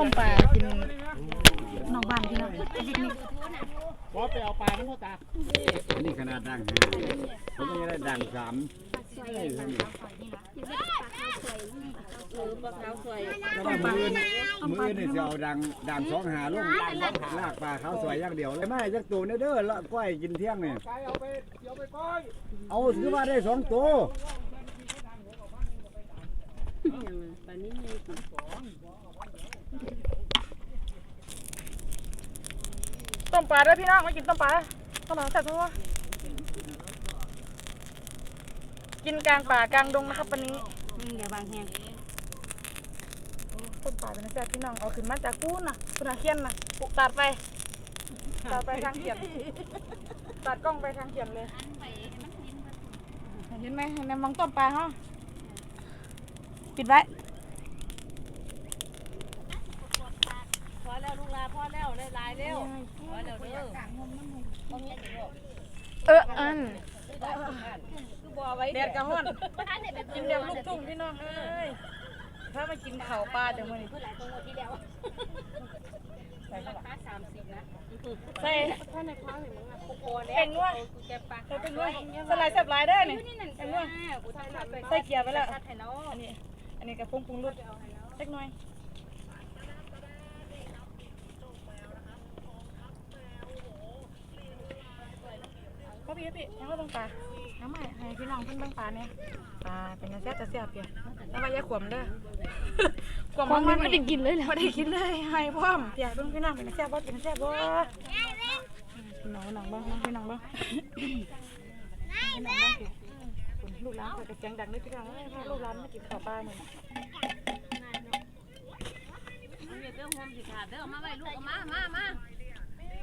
ต้มปลากินนอกบ้านพี่น้องปิกนิกพอไปเอาปลาทั้งหมดตาอันนี้ขนาดดังผมก็ยังได้ดังสามเอ้ยท่านนี่แล้วว่ามือนมืออนนี่จะเอาดังดังสองหาลงลากปลาเขาวสวยอย่างเดียวเลยไม่จักตัวเด้อละก้อยกินเที่ยงเนี่ยเอาไปเดี๋ยวไปก้อยเอาถือว่าได้สองตัว ต้มปลาด้วยพี่น้องมากินต้มปลาต้มปลาแซ่บทุกคนกินกลางป่ากลางดงนะครับวันนี้เดี๋ยวบางแห้งต้มปลาเป็นแซ่บพี่น้องเอาขึ้นมาจากกู้น่ะคุณอาเคียนน่ะปลุกตัดไปตัดไปทางเขียนตัดกล้องไปทางเขียนเลยเห็นไหมเห็นไหมมองต้มปลาฮะปิดไว้ พอแล้วลูกลาพ อแล้วได้ลายเร็วพอแล้วเด้อเอออันคือบ่ไว้แดดกระห้อนกินเดียวลูกทุ่งพี่น้องเอ้ยถ้ามากินข้าวปลาจังมื้อนี้หลายตัวที่แล้วราคาสามสิบนะใส่ถ้าในคว้าเห็นมึงอะกูโกนเป็นนัวกูเก็บปลาใส่เป็นนัวสลายแซ่บหลายเด้อนี่นี่นั่นเป็เป็นนนัวว่ากูทำไปใส่เกียร์ไปแล้วทัดให้น้องอันนี้อันนี้กระพุ้งปรุงรสเล็กน้อย พ่อพี่พี่ยังก็ต้องปลาน้ำใหม่ให้พี่น้องเพิ่นเบิ่งปลาเนี่ยปลาเป็นแซ่บจะแซ่บเปียแล้วว่าอย่าขวมเด้อขวมมันไม่ได้กินเลยไม่ได้กินเลยให้พร้อมเปียเบิ่งพี่น้องเป็นแซ่บบ่เป็นแซ่บบ่พี่น้องน้องเบิ่งพี่น้องเบิ่งพี่น้องเบิ่งสิลูกหลานเปิดกระเจียงดังเลยพี่น้องเอ้ยพาลูกหลานมากินข้าวปลาหน่อยเด้อห่วงสิขาดเด้อมาไว้ลูกมามามา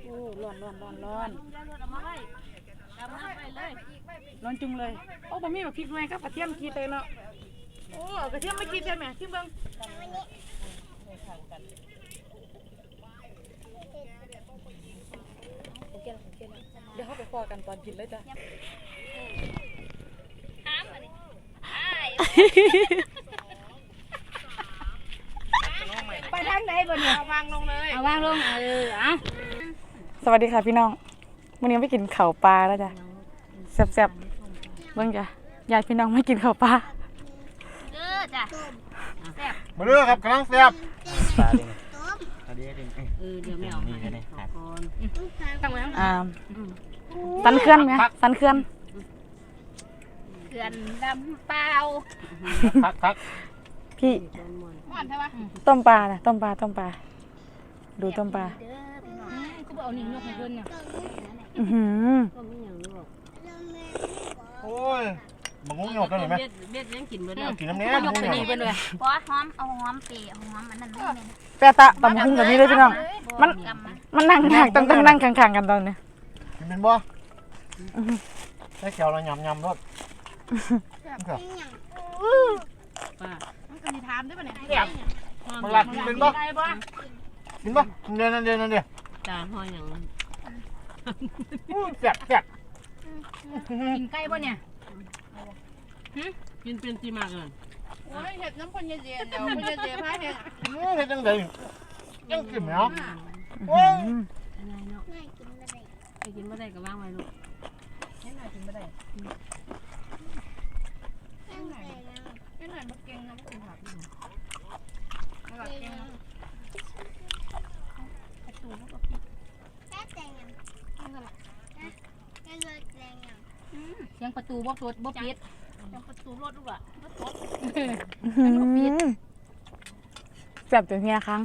โอ้ร้อนร้อนร้อนร้อนลุงได้ รถเอามาไว้เอามาไว้เลยร้อนจุงเลย โอ้บะหมี่แบบพริกหน่อยกับกระเทียมกีเลยเนาะโอ้เอากระเทียมไม่กีใช่ไหมที่เบิ้งเดี๋ยวเขาไปพอกันตอนกินเลยจ้ะไปทางไหนบ่เนี่ยเอาวางลงเลย เอาวางลงเออเอาสวัสดีค่ะพี่น้อง วันนี้ไปกินข้าวปลาแล้วจ้ะแซ่บๆเบิ้งจ้ะญาติพี่น้องไม่กินข้าวปลาเด้อจ้ะแซ่บมาเด้อครับกำลังแซ่บปลาดิอันนี้ดิเออเดี๋ยวแม่เอามาให้ขอบคุณตั้งไว้ข้างหลังอ่าสันเคลื่อนไหมสันเคลื่อนเขื่อนลำเปล่าคักคักพี่หวานใช่ปะต้มปลานะต้มปลาต้มปลาดูต้มปลาเด้อพี่น้องกูบอกเอาหนิงย กให้เพิ่นน่ะอือหือโอ้ยมึงงงหยกกันหรือไหมเบ็ดเบ็ดยังกินเบิดเลยกินน้ำเนี้ยยกมึงไปหยนี่กเพิ่นเลยบอสหอมเอาหอมปีเอาหอมอันนั้นนี่แปะตะตำคุ้งกับนี้เลยพี่น้อง มัน กำมันมันนั่งห่างต้องต้องนั่งข้างๆกันตอนนี้กินเป็นบ่ได้เขียวเรายำยำรสป้ามันก็มีถามด้วยป่ะเนี่ยมันหลักกินเป็นบ่กินบ่เดี๋ยวนั่นเดี๋ยวนั่นเดี๋ยวจานห่อหยัง อู้แซ่บแซ่บกินไก่ป่ะเนี่ยกินเป็นที่มากเลยโอ้ยเห็ดน้ำคนเย็นๆเดี๋ยวคนเย็นๆพาเห็ดอื้อเฮ็ดจังไดยังกินไหมเนาะโอ้ยอะไรเนาะไปกินบ่ได้ก็วางไว้ลูกไม่หน่อยมาเก่งนะคุณผักมาเก่งนะประตูมันก็ปิด เสียงประตูบ่ปิดบ่ปิดเสียงประตูรถลูกอะรถรถแซ่บจนเฮียครั้ง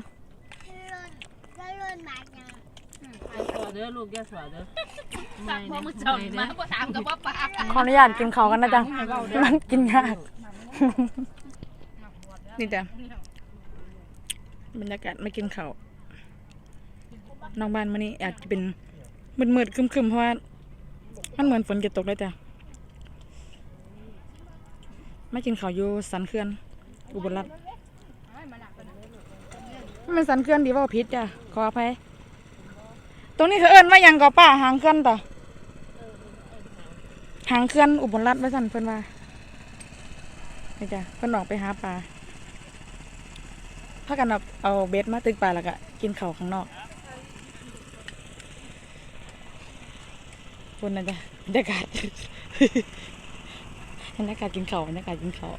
ไอ้สวเด้อลูกแกสวเด้อสักพอมือจอดมาบ่ถามกับว่าปากขออนุญาตกินเขาวกันนะจ๊ะมันกินยากนี่จ้ะบรรยากาศไม่กินเขาวน้องบ้านมานี่อาจจะเป็น มืดๆครึมเพราะว่ามันเหมือนฝนจะตกเลยจ้ะไม่กินข้าวอยู่สันเขื่อน อุบลรัตน์มันสันเขื่อนดีว่าพิษจ้ะขออภัยตรงนี้เขาเอิ้นว่ายังก่อป้าหางเขื่อนต่อหางเคลื่อนอุบลรัฐไว้สันเพิ่อนว่านี่จ้ะเพิ่อนออกไปหาปลาพากันเอาเอาเบสมาตึกปลาแล้วก็กินข้าวข้างนอก คุณนะจ๊ะบรรยากาศบรรยากาศกินข้าวบรรยากาศกินข้าว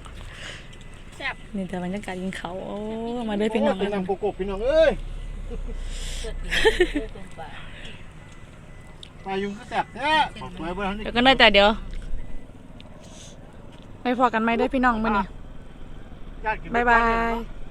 แซ่บนี่แต่บรรยากาศกินข้าวโอ้มาเลยพี่น้องพี่น้องโกโก้พี่น้องเอ้ยปลายุงก็แสบแท้บอกไว้บ่ทันได้เดี๋ยวก็ได้แต่เดี๋ยวไม่พอกันไหมได้อพี่น้องมื้อนี้ญาติกินบ๊ายบาไปก่อนเด้ยอ